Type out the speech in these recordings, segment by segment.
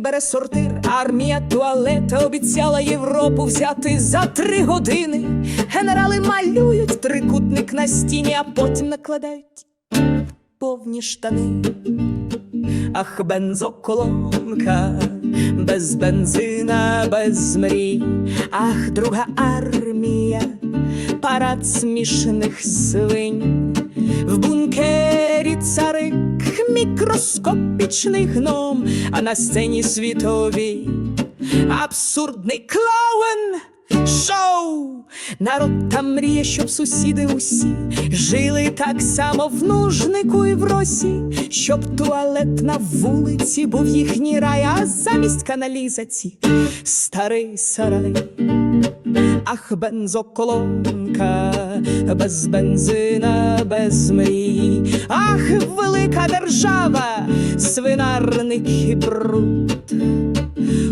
бере сортир, армія туалета обіцяла Європу взяти за три години. Генерали малюють трикутник на стіні, а потім накладають повні штани. Ах, бензоколонка, без бензина, без мрій, ах, друга армія, парад смішних свинь, в бункері царик, мікроскопічний гном, а на сцені світовій абсурдний клоун. Шоу! Народ там мріє, щоб сусіди усі жили так само в нужнику і в росі, щоб туалет на вулиці був їхній рай, а замість каналізації старий сарай. Ах, бензоколонка, без бензина, без мрій. Ах, велика держава, свинарник і бруд.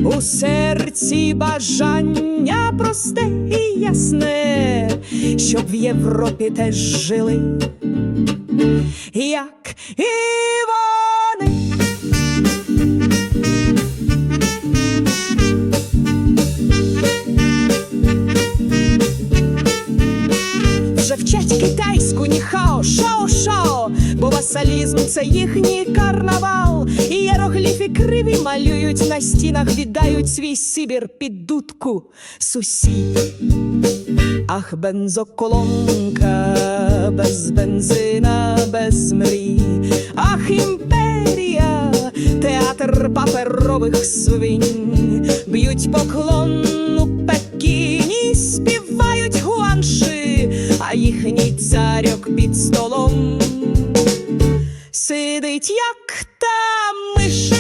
У серці бажання просте і ясне, щоб в Європі теж жили, як і Вже вчать китайську ніхао, шао-шао, бо васалізм це їхній карнавал. І єрогліфи криві малюють на стінах, віддають свій Сибір під дудку сусід. Ах, бензоколонка, без бензина, без мрій. Ах, імперія, театр паперових свинь, б'ють поклон царьок під столом сидить, як та миш.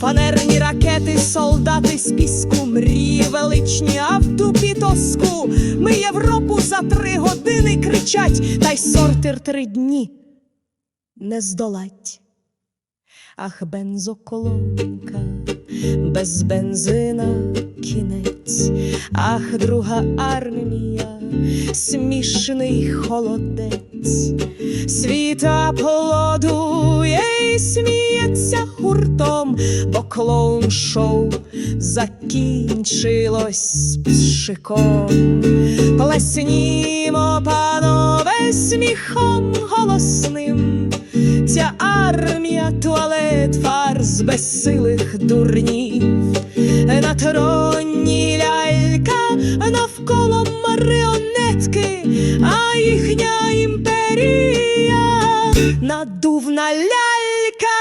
Фанерні ракети, солдати з піску, мрії величні, а в дупі тоску. Ми Європу за три години кричать, та й сортир три дні не здолать. Ах, бензоколонка, без бензина кінець, ах, друга армія, смішний холодець, світ аплодує і сміється гуртом, бо клоун шоу закінчилось пшиком. Плеснімо, панове, сміхом голосним. Ця армія туалет фарс безсилих дурнів. На троні лялька, навколо маріонетки, а їхня імперія надувна лялька.